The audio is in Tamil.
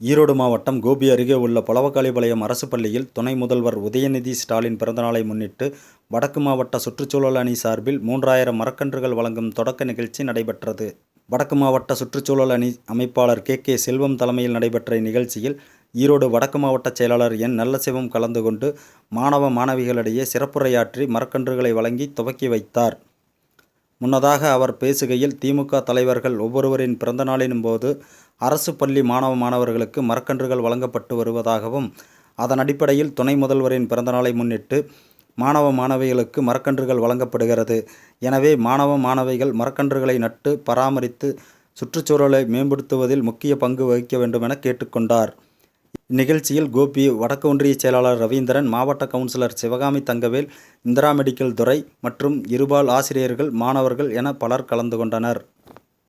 ஈரோடு மாவட்டம் கோபி அருகே உள்ள பொலவக்காளிபாளையம் அரசு பள்ளியில் துணை முதல்வர் உதயநிதி ஸ்டாலின் பிறந்தநாளை முன்னிட்டு வடக்கு மாவட்ட சுற்றுச்சூழல் அணி சார்பில் மூன்றாயிரம் மரக்கன்றுகள் வழங்கும் தொடக்க நிகழ்ச்சி நடைபெற்றது. வடக்கு மாவட்ட சுற்றுச்சூழல் அணி அமைப்பாளர் கே. கே. செல்வம் தலைமையில் நடைபெற்ற இந்நிகழ்ச்சியில் ஈரோடு வடக்கு மாவட்ட செயலாளர் என். நல்லசிவம் கலந்து கொண்டு மாணவ மாணவிகளிடையே சிறப்புரையாற்றி மரக்கன்றுகளை வழங்கி துவக்கி வைத்தார். முன்னதாக அவர் பேசுகையில் திமுக தலைவர்கள் ஒவ்வொருவரின் பிறந்தநாளின் போது அரசு பள்ளி மாணவ மாணவர்களுக்கு மரக்கன்றுகள் வழங்கப்பட்டு வருவதாகவும் அதன் அடிப்படையில் துணை முதல்வரின் பிறந்தநாளை முன்னிட்டு மாணவ மாணவிகளுக்கு மரக்கன்றுகள் வழங்கப்படுகிறது. எனவே மாணவ மாணவிகள் மரக்கன்றுகளை நட்டு பராமரித்து சுற்றுச்சூழலை மேம்படுத்துவதில் முக்கிய பங்கு வகிக்க வேண்டும் என கேட்டுக்கொண்டார். இந்நிகழ்ச்சியில் கோபி வடக்கு ஒன்றிய செயலாளர் ரவீந்திரன் மாவட்ட கவுன்சிலர் சிவகாமி தங்கவேல் இந்திரா மெடிக்கல் துரை மற்றும் இருபால் ஆசிரியர்கள் மாணவர்கள் என பலர் கலந்து கொண்டனர்.